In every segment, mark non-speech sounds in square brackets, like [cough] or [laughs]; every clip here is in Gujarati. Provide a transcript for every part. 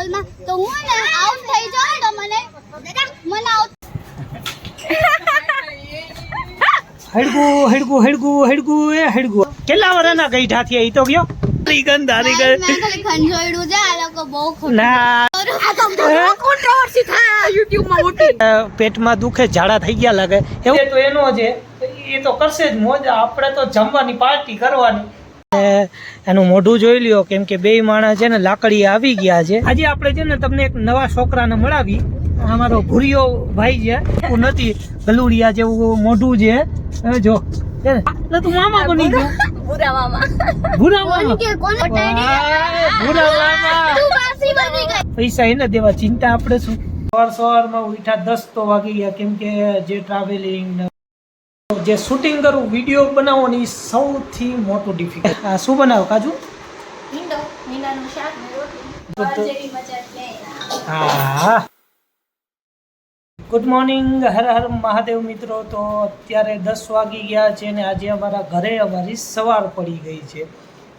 માં તો હું ને આઉટ થઈ જાઉં તો મને મને આઉટ હડકું હડકું હડકું હડકું એ હડકું કેટલા વર્ષના ગઈઠા થયા ઈ તો ગયો? હારી ગંધ મેં ખાલી ખંજોયડું છે આ લોકો બહુ ના. કોન્ટ્રોવર્સી થાય યુટ્યુબમાં મોટી. અ, પેટમાં દુખે ઝાડા થઈ ગયા લાગે. એવું તો એનો છે. એ તો કરશે જ મોજ. આપણે તો જમવાની પાર્ટી કરવાની. એનું મોઢું જોઈ લ્યો કેમ કે બે માણસ છે ને લાકડી આવી ગયા છે. આજે આપણે છે ને તમને એક નવા છોકરાને મળાવી. અમારો ભૂરિયો ભાઈ છે એવું નથી ગલુડિયા જેવું મોઢું છે. જો ને? તું મામા બની ગયો. ભૂરા મામા. ભૂરા મામા? પૈસા એને દેવા ચિંતા આપણે શું? સવાર સવારમાં દસ તો વાગી ગયા કેમ કે જે ટ્રાવેલિંગ જે શૂટિંગ કરવું વીડિયો બનાવો ને એ સૌથી મોટું ડિફિકલ્ટ આ શું બનાવો કાજુ? હા. ગુડ મોર્નિંગ હર હર મહાદેવ મિત્રો. તો અત્યારે દસ વાગી ગયા છે ને આજે અમારા ઘરે અમારી સવાર પડી ગઈ છે.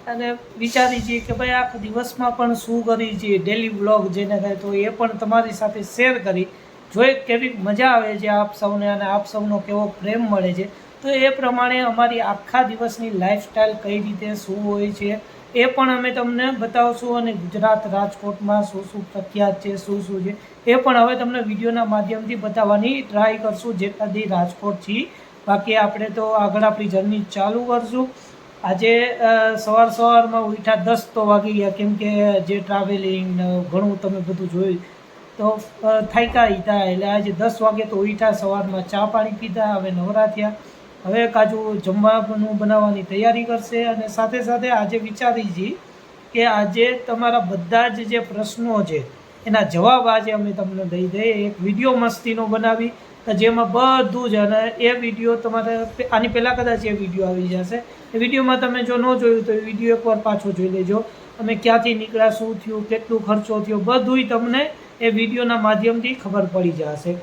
અને વિચારી છીએ કે ભાઈ આખા દિવસમાં પણ શું કરી છીએ ડેલી વ્લોગ જેને કહે તો એ પણ તમારી સાથે શેર કરી. જોઈ કેવી મજા આવે છે આપ સૌને અને આપ સૌનો કેવો પ્રેમ મળે છે. તો એ પ્રમાણે અમારી આખા દિવસની લાઈફસ્ટાઈલ કઈ રીતે શું હોય છે એ પણ અમે તમને બતાવશું અને ગુજરાત રાજકોટમાં શું શું પ્રખ્યાત છે, શું શું છે એ પણ હવે તમને વિડીયોના માધ્યમથી બતાવવાની ટ્રાય કરશું જેટલાથી રાજકોટ છીએ બાકી આપણે તો આગળ આપણી જર્ની ચાલુ કરશું. આજે સવાર સવારમાં ઉઠ્યા દસ તો વાગી ગયા કેમ કે જે ટ્રાવેલિંગ ઘણું તમે બધું જોયું તો થાક્યા હતા એટલે આજે દસ વાગે તો ઉઠ્યા સવારમાં ચા પાણી પીધા, હવે નવરા થયા. હવે કાજુ જમવાનું બનાવવાની તૈયારી કરશે અને સાથે સાથે આજે વિચારી છીએ કે આજે તમારા બધા જ જે પ્રશ્નો છે, એના જવાબ આજે અમે તમને દઈ દઈએ. એક વીડિયો મસ્તીનો બનાવી કે જેમાં બધું જ અને એ વીડિયો તમારે આની પહેલાં કદાચ એ વીડિયો આવી જશે. એ વિડીયોમાં તમે જો ન જોયું તો એ વીડિયો એકવાર પાછો જોઈ લેજો. અમે ક્યાંથી નીકળ્યા, શું થયું, કેટલું ખર્ચો થયો, બધુંય તમને એ વિડીયોના માધ્યમથી ખબર પડી જશે.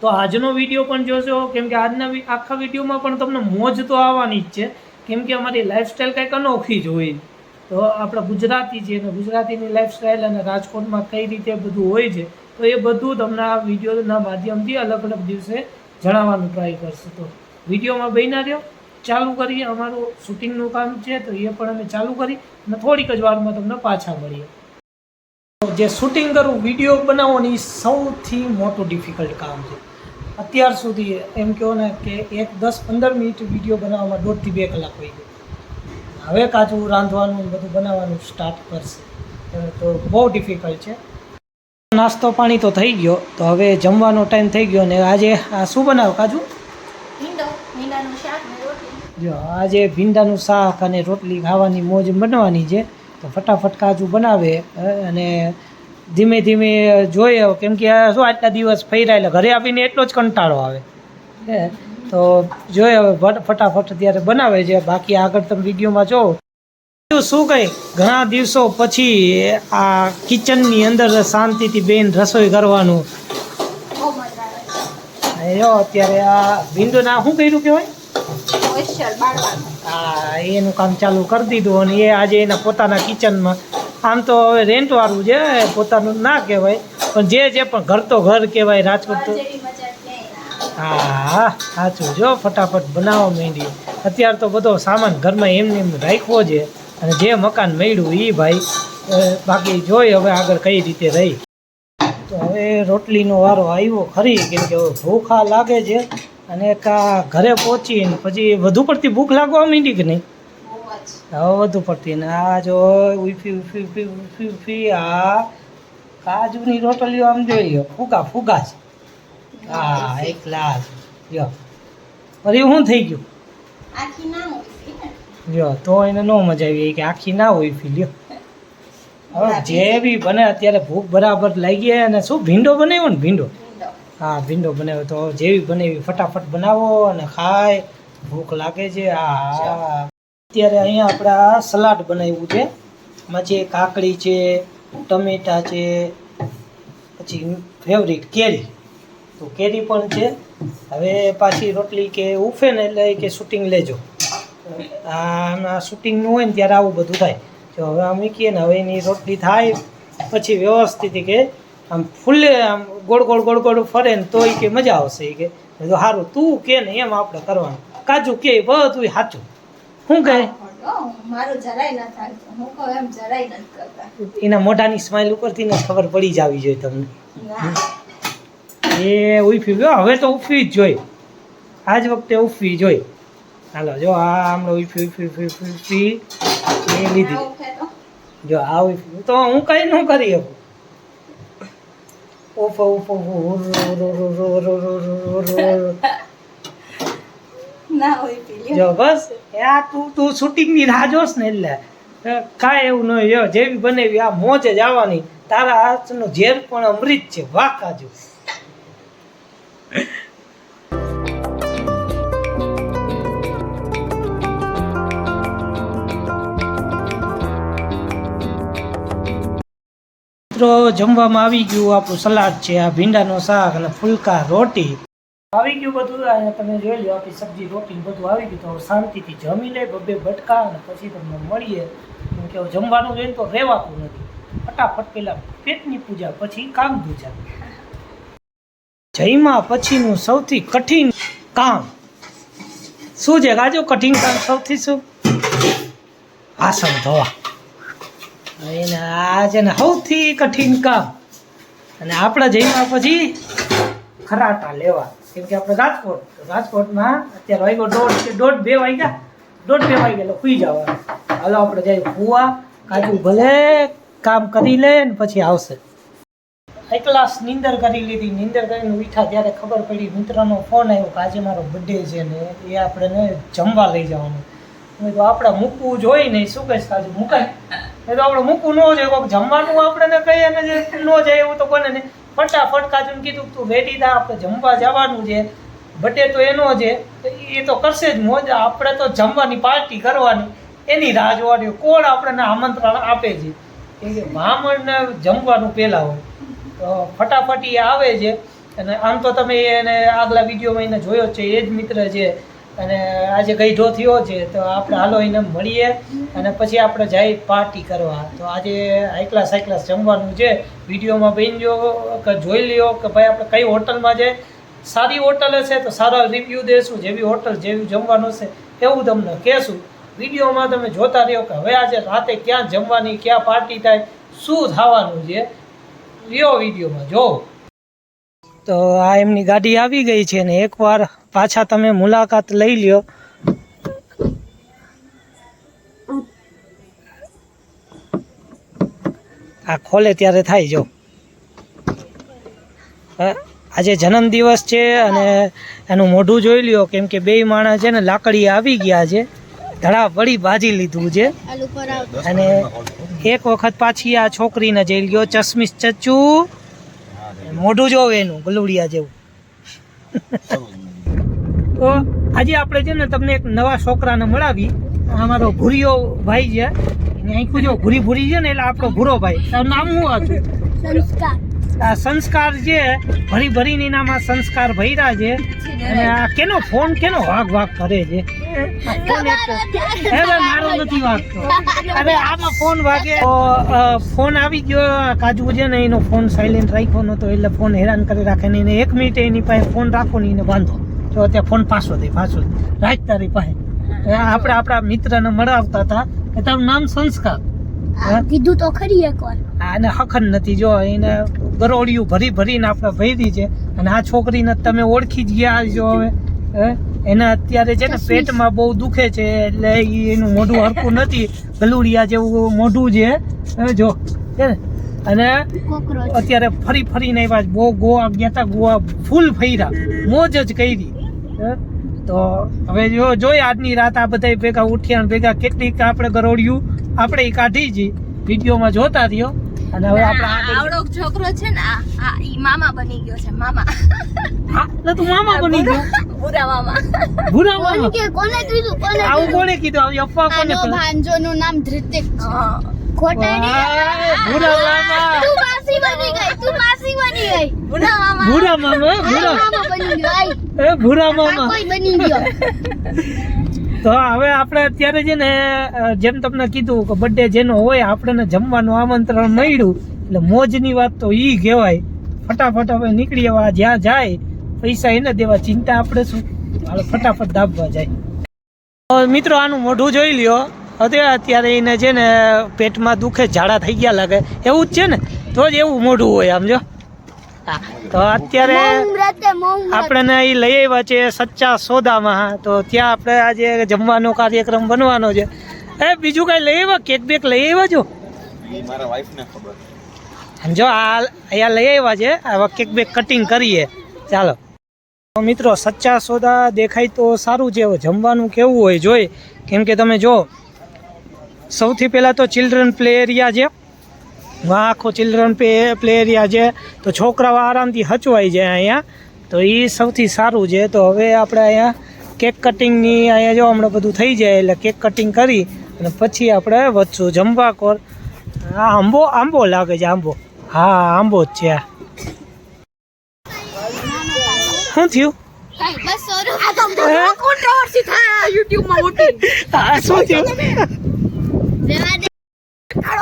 તો આજનો વીડિયો પણ જોશો, કેમ કે આજના આખા વિડીયોમાં પણ તમને મોજ તો આવવાની જ છે. કેમ કે અમારી લાઈફસ્ટાઈલ કંઈક અનોખી જ હોય. તો આપણે ગુજરાતી છે અને ગુજરાતીની લાઈફસ્ટાઈલ અને રાજકોટમાં કઈ રીતે બધું હોય છે, તો એ બધું તમને આ વિડીયોના માધ્યમથી અલગ અલગ દિવસે જણાવવાનું ટ્રાય કરશું. તો વિડીયોમાં બહીના રહ્યો ચાલુ કરીએ, અમારું શૂટિંગનું કામ છે, તો એ પણ અમે ચાલુ કરી અને થોડીક જ વારમાં તમને પાછા મળીએ. જે શૂટિંગ કરવું વીડિયો બનાવવાની સૌથી મોટું ડિફિકલ્ટ કામ છે. અત્યાર સુધી એમ કહો ને કે એક દસ પંદર મિનિટ વીડિયો બનાવવામાં દોઢથી બે કલાક હોય ગયો. હવે કાચું રાંધવાનું બધું બનાવવાનું સ્ટાર્ટ કરશે. તો બહુ ડિફિકલ્ટ છે. નાસ્તો પાણી તો થઈ ગયો તો હવે જમવાનો ટાઈમ થઈ ગયો ને આજે આ શું બનાવો કાજુ? જો આજે ભીંડાનું શાક અને રોટલી ખાવાની મોજ બનવાની છે. તો ફટાફટ કાજુ બનાવે અને ધીમે ધીમે જોઈએ. કેમ કે આ શું આટલા દિવસ ફર્યા એટલે ઘરે આવીને એટલો જ કંટાળો આવે. હે તો જોઈએ હવે ફટાફટ અત્યારે બનાવે છે. બાકી આગળ તમે વિડીયોમાં જો. શું કહે ઘણા દિવસો પછી આ કિચનની અંદર શાંતિથી બેન રસોઈ કરવાનું. અત્યારે આ વિન્ડોના શું કર્યું કહેવાય? હા એનું કામ ચાલુ કરી દીધું અને એ આજે એના પોતાના કિચનમાં આમ તો હવે રેન્ટવાળું છે પોતાનું ના કહેવાય પણ જે છે પણ ઘર તો ઘર કહેવાય રાજકોટ તો આવે. હા સાચું જો ફટાફટ બનાવવા માંડી અત્યારે તો બધો સામાન ઘરમાં એમને એમ રાખ્યો છે અને જે મકાન મળ્યું એ ભાઈ બાકી જોઈ હવે આગળ કઈ રીતે રહી. તો હવે રોટલીનો વારો આવ્યો ખરી કેમ કે ભૂખા લાગે છે. અને કા ઘરે પહોંચીને પછી વધુ પડતી ભૂખ લાગવા માંડી કે નહીં? હવે વધુ પડતી. ને આ જો ઉફી ઉફી ઉફી ઉફી ઉફી આ કાજુની રોટલીઓ આમ જોઈ લો ફૂગા ફૂગા છે. હા એક ગ્લાસ યો અરે શું થઈ ગયું? જો તો એને ન મજા આવી કે આખી ના હોય ફી લ્યો. હવે જે બી બને અત્યારે ભૂખ બરાબર લાગી અને શું ભીંડો બનાવ્યો ને ભીંડો? હા ભીંડો બનાવ્યો તો જેવી બનાવી ફટાફટ બનાવો અને ખાય. ભૂખ લાગે છે. આ અત્યારે અહીંયા આપણે આ સલાડ બનાવ્યું છે. એમાં છે કાકડી છે, ટમેટા છે, પછી ફેવરિટ કેરી. તો કેરી પણ છે. હવે પાછી રોટલી કે ઉફે ને એટલે કે શૂટિંગ લેજો. આના શૂટિંગનું હોય ને ત્યારે આવું બધું થાય. જો હવે આ મૂકીએ ને હવે એની રોટલી થાય. પછી વ્યવસ્થિત કે આમ ફૂલે આમ ગોળ ગોળ ગોળ ગોળ ફરે ને તો ઈ કે મજા આવશે. કે સારું તું કે ને એમ આપણે કરવાનું. કાજુ કે બધું સાચું. શું કહે? એના મોઢાની સ્માઇલ ઉપરથી ને ખબર પડી જ આવી જોઈએ તમને. એ ઉફી ગયો હવે તો ઉફી જ જોઈ આજ વખતે ઉફી જોઈ હાલો જો આ હમણાં ઉફી ઉફી ઉફી ઉફી એ લીધી. જો આ ઉફી તો હું કઈ ન કરી શકું. ઓફો [laughs] ufa, ના બસ આ તું તું શૂટિંગની રાહ જોશ ને એટલે. કાંઈ એવું ન હોય. જેવી બનેવી આ મોજ જ આવવાની. તારા હાથનો ઝેર પણ અમૃત છે. વાહ કાજુ મિત્રો, જમવામાં આવી ગયું આપણું સલાડ છે, આ ભીંડાનો શાક અને ફુલકા રોટી. આવી ગયું બધું, અહીંયા તમે જોઈ લો આપણી સબ્જી, રોટી બધું આવી ગયું. તો શાંતિથી જમી લે બબે ભટકા અને પછી તમને મળીએ. કેમ કે જમવાનું જોઈએ ને તો રહેવાતું નથી. ફટાફટ પેલા પેટની પૂજા, પછી કામ પૂજા જયમાં પછીનું સૌથી કઠિન કામ. શું છે, ગાજો, કઠિન કામ સૌથી શું? આસન ધોવા. એને આ છે ને સૌથી કઠિન કામ. અને આપણા જઈમાં પછી ખરાટા લેવા. કેમ કે આપણે રાજકોટ રાજકોટમાં અત્યારે વાગ્યો દોઢ કે દોઢ બે વાગ્યા. દોઢ બે વાગ્યા એટલે સુઈ જવા હાલો, આપણે જઈ હુવા કાજુ ભલે કામ કરી લે ને પછી આવશે. એકલાસ નિંદર કરી લીધી. નિંદર કરીને બીઠા ત્યારે ખબર પડી મિત્રનો ફોન આવ્યો કે આજે મારો બર્થડે છે ને એ આપણે જમવા લઈ જવાનું. મેં તો આપણે મૂકવું જોઈએ નહીં શું કહીશ? કાજુ મુકાય. એ તો આપણે મૂકવું ન જોઈએ કોઈક જમવાનું આપણે ને કહીએ ને જે ન જાય એવું તો બને નહીં. ફટાફટ કાચું કીધું તું રેડી દા આપણે જમવા જવાનું છે. બટે તો એનો છે એ તો કરશે જ મોજ આપણે તો જમવાની પાર્ટી કરવાની. એની રાહ જોવાની કોણ આપણને આમંત્રણ આપે છે? કેમ કે બ્રાહ્મણને જમવાનું પહેલાં હોય. તો ફટાફટ એ આવે છે. અને આમ તો તમે એને આગલા વિડીયોમાં એને જોયો છે. એ જ મિત્ર છે. અને આજે ગઈઢો થયો છે, તો આપણે હાલો એને મળીએ અને પછી આપણે જાય પાર્ટી કરવા. તો આજે હાઈક્લાસ હાઈક્લાસ જમવાનું છે. વિડીયોમાં બનજો કે જોઈ લ્યો કે ભાઈ આપણે કઈ હોટલમાં છે? સારી હોટલ હશે તો સારા રિવ્યૂ દેશું. જેવી હોટલ, જેવું જમવાનું હશે એવું તમને કહેશું. વિડીયોમાં તમે જોતા રહ્યો કે હવે આજે રાતે ક્યાં જમવાની, ક્યાં પાર્ટી થાય, શું થવાનું છે? લ્યો વિડીયોમાં, જો. તો આ એમની ગાડી આવી ગઈ છે ને એકવાર પાછા તમે મુલાકાત લઈ લ્યો. આ ખોલે ત્યારે થાય જો. આજે જન્મ દિવસ છે અને એનું મોઢું જોઈ લ્યો કેમ કે બે માણસ છે ને લાકડી આવી ગયા છે. ધડા પડી બાજી લીધું છે. અને એક વખત પાછી આ છોકરીને જઈ લ્યો ચશ્મીશ ચચ્ચુ. મોઢું જોવે એનું, ગલુડિયા જેવું. તો આજે આપણે છે ને તમને એક નવા છોકરાને મળાવી. અમારો ભૂરિયો ભાઈ છે. અહીં જો ભૂરી ભૂરી છે ને એટલે આપણો ભૂરો ભાઈ. નામ શું હતું? સંસ્કાર. સંસ્કાર છે ભરી ભરીને એનામાં સંસ્કાર ભર્યા છે, અને આ કેનો ફોન કેનો વાઘ વાઘ કરે છે? મારો નથી વાગતો અરે, આમાં ફોન વાગે. ફોન આવી ગયો કાજુ છે ને, એનો ફોન સાયલેન્ટ રાખ્યો નતો એટલે ફોન હેરાન કરી રાખે ને એને એક મિનિટ એની પાસે ફોન રાખો ને એને બાંધો તો અત્યારે ફોન પાછો દે પાછો દે. તારી પાસે. આપણે આપણા મિત્રને મળાવતા હતા, કે તારું નામ સંસ્કાર. કીધું તો ખરી એકવાર. આને હખન નથી. જો એને ગરોળિયું ભરી ભરીને આપણે ભરી છે. અને આ છોકરીને તમે ઓળખી જ ગયા છો હવે હે? એને અત્યારે છે ને પેટમાં બહુ દુખે છે એટલે એનું મોઢું હરખું નથી. ગલુડિયા જેવું મોઢું છે હે, જો છે ને અને અત્યારે ફરી ફરીને આવ્યા બહુ ગોવા ગયા હતા ગોવા ફૂલ ફર્યા. મોજ જ કરી? તો હવે જો જોઈએ આજની રાત આ બધા ભેગા ઉઠ્યા ભેગા. કેટલીક આપણે ગરોડિયું આપણે એ કાઢી જી વિડીયોમાં જોતા રહ્યો. અને હવે આપણે આવડો છોકરો છે ને આ આ ઈ મામા બની ગયો છે મામા. હા તો તું મામા બની ગયો? પૂરા મામા. ભૂરા કોણ મામા કે કોને કીધું કોને આવું? કોણે કીધું? આવી અફવા કોને આનો ભાંજો નું નામ ધૃતિક. ખોટાડી? ભૂરા મામા. તું માસી બની ગઈ તું માસી બની ગઈ. ભૂરા મામા. ભૂરા મામા ભૂરા મામા બની ગયો એ ભૂરા મામા. કોઈ બની ગયો. તો હવે આપણે અત્યારે છે ને જેમ તમને કીધું કે બર્થડે જેનો હોય, આપણને જમવાનું આમંત્રણ મળ્યું. એટલે મોજની વાત તો ઈ કહેવાય. ફટાફટ હવે નીકળી જવા જ્યાં જાય, પૈસા એને દેવા, ચિંતા આપણે શું? હવે ફટાફટ દાબવા જાય. મિત્રો, આનું મોઢું જોઈ લ્યો. હવે અત્યારે એને છે ને, પેટમાં દુખે, ઝાડા થઈ ગયા લાગે. એવું જ છે ને? તો જ એવું મોઢું હોય, આમ જો. તો અત્યારે આપણને એ લઈ આવ્યા છે સચ્ચા સોદામાં. તો ત્યાં આપણે આજે જમવાનો કાર્યક્રમ બનવાનો છે. એ બીજું કાંઈ લઈ આવ્યા? કેક બેક લઈ આવ્યા છો? જો આ અહીંયા લઈ આવ્યા છે. આવા કેક બેક કટિંગ કરીએ. ચાલો. તો મિત્રો સચ્ચા સોદા દેખાય તો સારું છે. જમવાનું કેવું હોય જોઈ. કેમ કે તમે જો સૌથી પહેલાં તો ચિલ્ડ્રન પ્લે એરિયા છે. આખો ચિલ્ડ્રન પ્લે પ્લે એરિયા છે તો છોકરાઓ આરામથી હચવાઈ જાય અહીંયા. તો એ સૌથી સારું છે. તો હવે આપણે અહીંયા કેક કટિંગની અહીંયા જો હમણાં બધું થઈ જાય એટલે કેક કટિંગ કરી અને પછી આપણે વધશું. જમવા કોર આ આંબો આંબો લાગે છે આંબો. હા આંબો જ છે. શું થયું? હે? કોન્ટ્રોવર્સી થાય YouTube માં મોટી. આ શું થયું?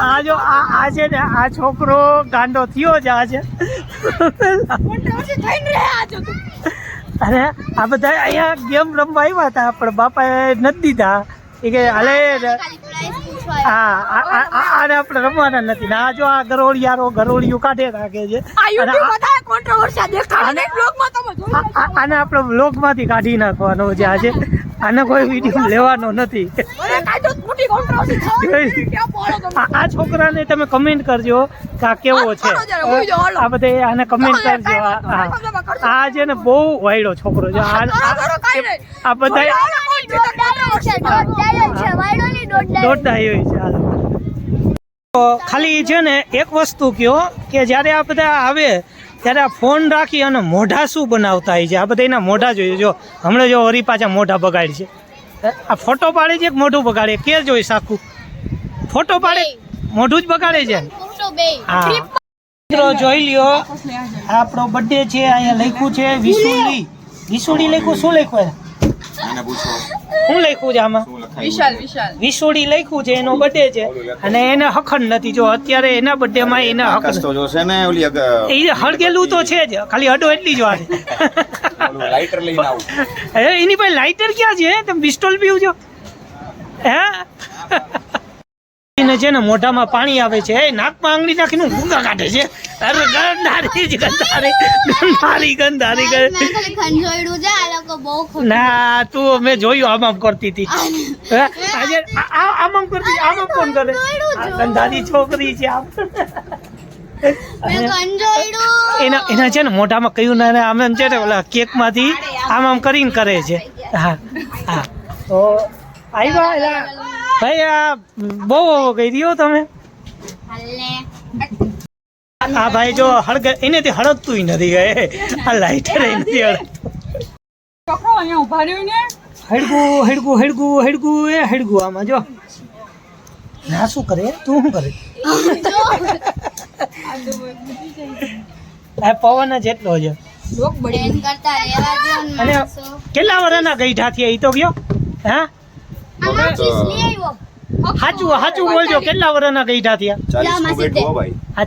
આ જો આ આ છે ને આ છોકરો ગાંડો થયો છે આજે. અરે આ બધા અહીંયા ગેમ રમવા આવ્યા હતા પણ બાપાએ નથી દીધા. એ કે હાલે હા આને આપણે રમવાના નથી. ને આ જો આ ગરોળિયારો ગરોળિયું કાઢે રાખે છે. કોન્ટ્રોવર્સી દેખાડે તમે જોઈ આને આપણે બ્લોગમાંથી કાઢી નાખવાનો છે આજે. આને કોઈ વીડિયો લેવાનો નથી. આ છોકરાને તમે કમેન્ટ કરજો કે આ કેવો છે. આ બધે આને કમેન્ટ કરજો. આ- છે ને બહુ વાયડો છોકરો છે. આ બધા દોડતા હોય છે હાલો. તો ખાલી છે ને એક વસ્તુ કયો કે જ્યારે આ બધા આવે ત્યારે આ ફોન રાખી અને મોઢા શું બનાવતા હોય છે? આ બધા એના મોઢા જોઈએ. જો, હમણાં જો હરી પાછા મોઢા બગાડી છે. આ ફોટો પાડે છે મોઢું બગાડે? કે જોઈ સાકું? ફોટો પાડે? મોઢું જ બગાડે છે? હા. મિત્રો, જોઈ લ્યો. આપણો બર્થડે છે, અહીંયા લખ્યું છે વિસુડી વિસુડી લખ્યું, શું લખ્યું? પૂછો. શું લખ્યું છે આમાં? વિશાલ વિશાલ. વિસુડી લખ્યું છે એનો બર્થડે છે. અને એને હખન નથી. જો અત્યારે એના બર્થડે માં એને હખન તો જોશે ને ઓલી એ હળગેલું તો છે જ. ખાલી અડો એટલી જ વાત લાઇટર લઈને આવું. [laughs] હે એની પાસે લાઇટર ક્યાં છે? તમે પિસ્ટોલ પીવું છો હે? એને છે ને મોઢામાં પાણી આવે છે એ નાકમાં આંગળી નાખીને ઊંઘા કાઢે છે અરે ગંધારી જ ગંધારી ગંધારી ગંધારી ગં- ના તું મેં જોયું આમ આમ કરતી હતી? આજે આમ આમ કરતી આમ આમ કોણ કરે ગંધારી છોકરી છે આમ એના એના છે ને મોઢામાં કયું ના આમ છે ને ઓલા કેકમાંથી આમ આમ કરીને કરે છે હા હા તો આવ્યા ભાઈ આ બહુ ગઈ દો તમે. આ ભાઈ જો હળગ એનેથી હળગતું નથી ગયે. આ લાઇટર નથી હળગતું છોકરો અહીંયા ઊભા રહ્યો ને? હડકું હડકું હડકું હડકું એ હળગું આમાં જો. ના શું કરે? તું શું કરે? આ પવન જ એટલો છે. અને કેટલા વર્ષના ગઈઢા થયા એ તો ગયો? હા? સાચું હાચું બોલજો કેટલા વર્ષના ગઈઢા થયા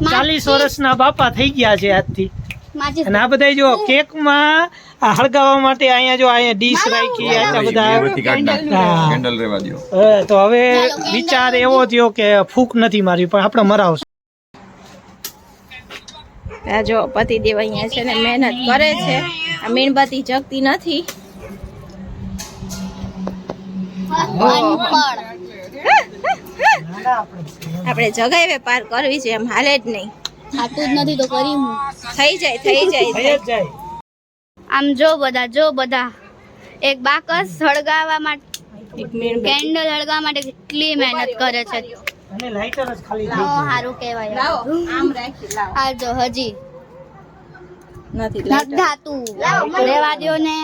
ચાલીસ વર્ષના બાપા થઈ ગયા છે આજથી. અને આ બધા જો કેકમાં હળગાવવા માટે અહીંયા જો અહીંયા ડીશ રાખી આટલા બધા તો હવે વિચાર એવો થયો કે ફૂક નથી મારી પણ આપણે મરાવશું આ જો પતિદેવ અહીંયા છે ને મહેનત કરે છે. આ મીણબત્તી જગતી નથી. આપણે જગાવે પાર કરવી છે એમ હાલે જ નહીં. ખાતું જ નથી તો કરી હું? થઈ જાય થઈ જાય થઈ જ જાય. આમ જો બધા જો બધા. એક બાકસ સળગાવવા માટે કેન્ડલ સળગાવવા માટે કેટલી મહેનત કરે છે. સારું કહેવાય. આ જો હજી. નથી થાતું રહેવા દ્યો ને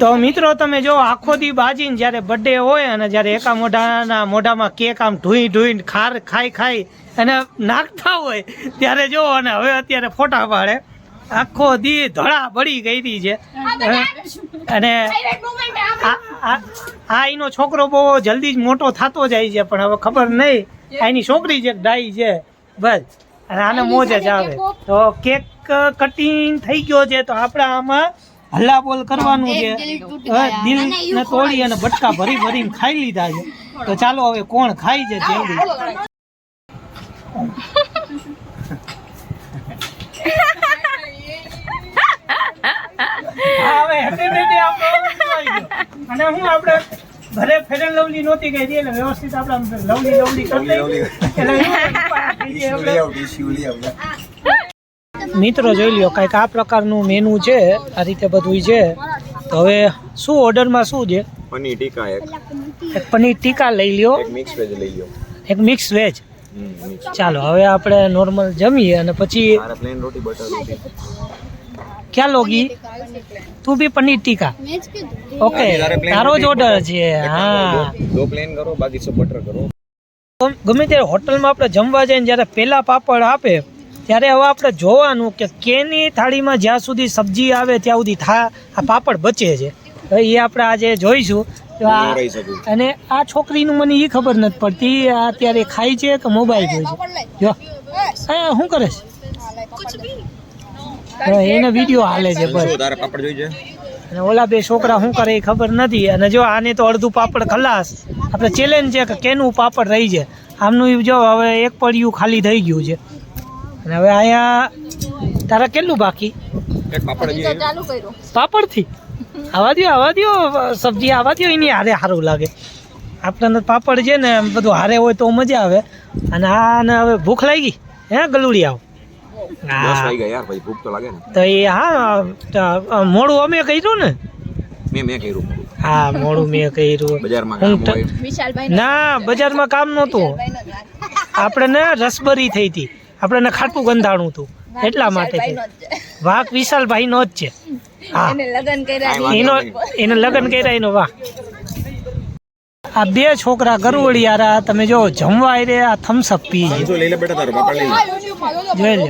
તો મિત્રો તમે જો આખો દી બાજીને જ્યારે બર્થડે હોય અને જ્યારે એકા મોઢાના મોઢામાં કેક આમ ઢૂઈ ઢૂઈને ખાર ખાઈ ખાઈ અને નાખતા હોય, ત્યારે જો અને હવે અત્યારે ફોટા પાડે. આખો દી ધડા બળી ગઈ છે અને આ એનો છોકરો બહુ જલ્દી જ મોટો થતો જાય છે, પણ હવે ખબર નહીં. એની છોકરી છે ડાઈ છે. બસ. અને આને મોજ જ આવે. તો કેક કટિંગ થઈ ગયો છે, તો આપણા આમાં હલ્લા બોલ કરવાનું છે. દિલ ને તોડી અને બટકા ભરી ભરીને ખાઈ લીધા છે. તો ચાલો હવે કોણ ખાઈ છે જલ્દી. અને હું આપણે ઘરે ફેર એન્ડ લવલી નહોતી ગઈ એટલે વ્યવસ્થિત આપણે લવલી લવલી કરી. એટલે મિત્રો જોઈ લ્યો કાંઈક આ પ્રકારનું મેનુ છે આ રીતે બધું છે. તો હવે શું ઓર્ડરમાં શું છે? પનીર ટીકા એક. એક પનીર ટીકા લઈ લ્યો. એક મિક્સ વેજ લઈ લો એક મિક્સ વેજ ચાલો હવે આપણે નોર્મલ જમીએ અને પછી પ્લેન રોટી બટર રોટી. ક્યાં લોગી? તું બી પનીર ટીકા. ઓકે તારો જ ઓર્ડર છે હા. દો. પ્લેન કરો બાકી સબ બટર કરો. ગમે ત્યારે હોટલમાં આપણે જમવા જઈએ જ્યારે પહેલા પાપડ આપે ત્યારે હવે આપણે જોવાનું કે કેની થાળીમાં જ્યાં સુધી સબ્જી આવે ત્યાં સુધી થા આ પાપડ બચે છે. હવે એ આપણે આજે જોઈશું. આ અને આ છોકરીનું મને એ ખબર નથી પડતી આ અત્યારે ખાય છે કે મોબાઈલ જોઈ છે? જો. હા શું કરે છે? એને વીડિયો હાલે છે બસ. અને ઓલા બે છોકરા શું કરે એ ખબર નથી. અને જો આને તો અડધું પાપડ ખલાસ. આપણે ચેલેન્જ છે કે કેનું પાપડ રહી છે? આમનું જો હવે એક પડ્યું ખાલી થઈ ગયું છે. અને હવે અહીંયા તારા કેટલું બાકી? પાપડથી આવા દ્યો આવા દ્યો સબ્જી આવા દ્યો એની હારે સારું લાગે. આપણને પાપડ છે ને બધું હારે હોય તો મજા આવે. અને આને હવે ભૂખ લાગી. હે ગલુડી આવ હા. વાગ્યા યાર ભાઈ ભૂખ તો લાગે ને. તો એ હા મોડું અમે કર્યું ને? મેં મેં કર્યું હા મોડું મેં કર્યું. બજારમાં ના બજારમાં કામ નહોતું. આપણે ને રસબરી થઈ હતી. આપણે ને ખાટું ગંધાણું હતું. એટલા માટે. વાઘ વિશાલભાઈ નો જ છે. હા. એને લગ્ન કર્યા એનો લગ્ન કર્યા એનો વાહ આ બે છોકરા ગરુવડિયારા તમે જો જમવા રે આ થમ્સઅપ પી જોઈ લે. જોઈ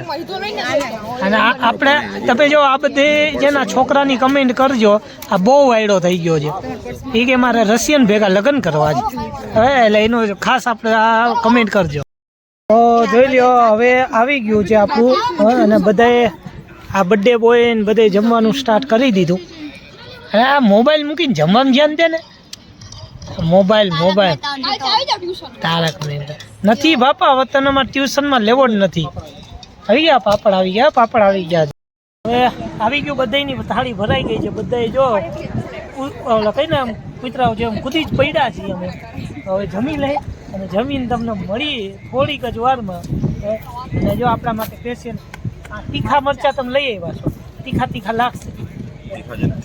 અને આપણે તમે જો આ બધે જેના છોકરાની કમેન્ટ કરજો આ બહુ વાયડો થઈ ગયો છે. એ કે મારે રશિયન ભેગા લગ્ન કરવા છે. હવે એટલે એનું ખાસ આપણે આ કમેન્ટ કરજો. તો જોઈ લ્યો હવે આવી ગયું છે આપણું અને બધાએ આ બર્થડે બોય ને બધે જમવાનું સ્ટાર્ટ કરી દીધું. અને આ મોબાઈલ મૂકીને જમવાનું ધ્યાન દે ને. Mobile mobile Tarak Mehta. નથી બાપા વતનમાં ટ્યુશનમાં લેવો જ નથી. આવી ગયા પાપડ આવી ગયા પાપડ આવી ગયા. હવે આવી ગયું બધાયની થાળી ભરાઈ ગઈ છે બધાએ જો કઈ આમ કૂતરાઓ જેમ કૂદી જ પડ્યા છીએ અમે. હવે જમી લઈ અને જમીન તમને મળી થોડીક જ વારમાં. અને જો આપણા માટે સ્પેશિયલ આ તીખા મરચા તમે લઈ આવ્યા છો. તીખા તીખા લાગશે.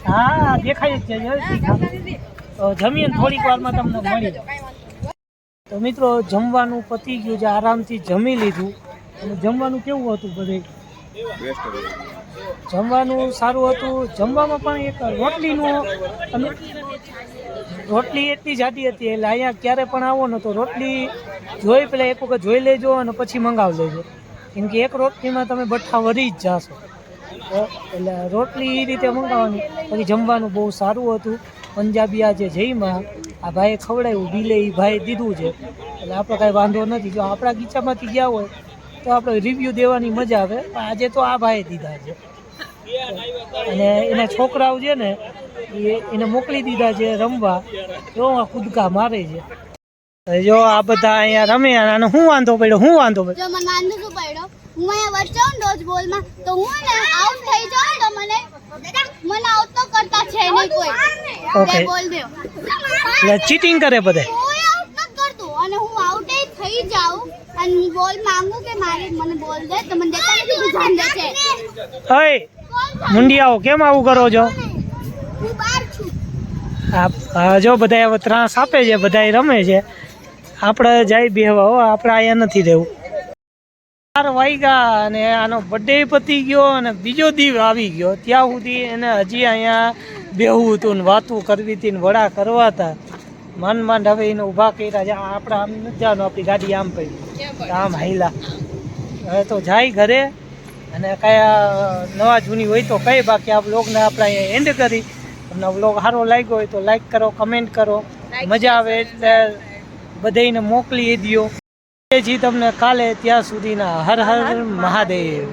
હા દેખાય જ છે તીખા. તો જમીને થોડીક વારમાં તમને મળી તો મિત્રો જમવાનું પતી ગયું છે આરામથી જમી લીધું. અને જમવાનું કેવું હતું બધે? જમવાનું સારું હતું. જમવામાં પણ એક રોટલીનું અને રોટલી એટલી જાડી હતી, એટલે અહીંયા ક્યારે પણ આવો ને તો રોટલી જોઈ પેલા એક વખત જોઈ લેજો અને પછી મંગાવી લેજો. કેમ કે એક રોટલીમાં તમે બઠ્ઠા વધી જ જાશો. એટલે રોટલી એ રીતે મંગાવવાની. પછી જમવાનું બહુ સારું હતું. પંજાબી આ જે જઈમાં આ ભાઈએ ખવડાવ્યું, બિલે એ ભાઈ દીધું છે. એટલે આપણે કાંઈ વાંધો નથી. જો આપણા ગીચામાંથી ગયા હોય, તો આપણે રિવ્યૂ દેવાની મજા આવે. પણ આજે તો આ ભાઈએ દીધા છે. અને એના છોકરાઓ છે ને એ એને મોકલી દીધા છે રમવા. જો આ કૂદકા મારે છે. જો આ બધા અહીંયા રમે અને હું વાંધો પડ્યો હું વાંધો પડ્યો? મને વાંધો શું પડ્યો? હું અહીંયા વચ્ચે ડોજ બોલમાં તો હું ને આઉટ થઈ જાઉં તો મને મને આઉટ તો કરતા છે નહીં કોઈ. Okay. બોલ દો. એટલે ચીટિંગ કરે બધે. કોઈ આઉટ નથી કરતું અને હું આઉટ થઈ જાઉં અને હું બોલ માંગુ કે મારે મને બોલ દે તો મને દેતા નથી તું જાન દે છે ઓય મુંડિયાઓ કેમ આવું કરો છો? જો બધા ત્રાસ આપે છે બધા રમે છે. આપણે જાય બેહવા હો, આપણે અહીંયા નથી રહેવું. ચાર વાગ્યા અને આનો બર્થડે પતી ગયો અને બીજો દીવ આવી ગયો. ત્યાં સુધી એને હજી અહીંયા બેહવું હતું ને વાતું કરવી હતી ને વડા કરવા હતા. માંડ માંડ હવે એને ઊભા કર્યા છે. આપણે આમ નથી જવાનું, આપણી ગાડી આમ પડી. આમ હાઈલા હવે તો જાય ઘરે. અને કયા નવા જૂની હોય તો કઈ બાકી આ બ્લોગને આપણે અહીંયા એન્ડ કરી. તમને વ્લોગ સારો લાગ્યો હોય તો લાઈક કરો કમેન્ટ કરો. મજા આવે એટલે બધાને મોકલી દો જી તમને કાલે ત્યાં સુધીના હર હર મહાદેવ.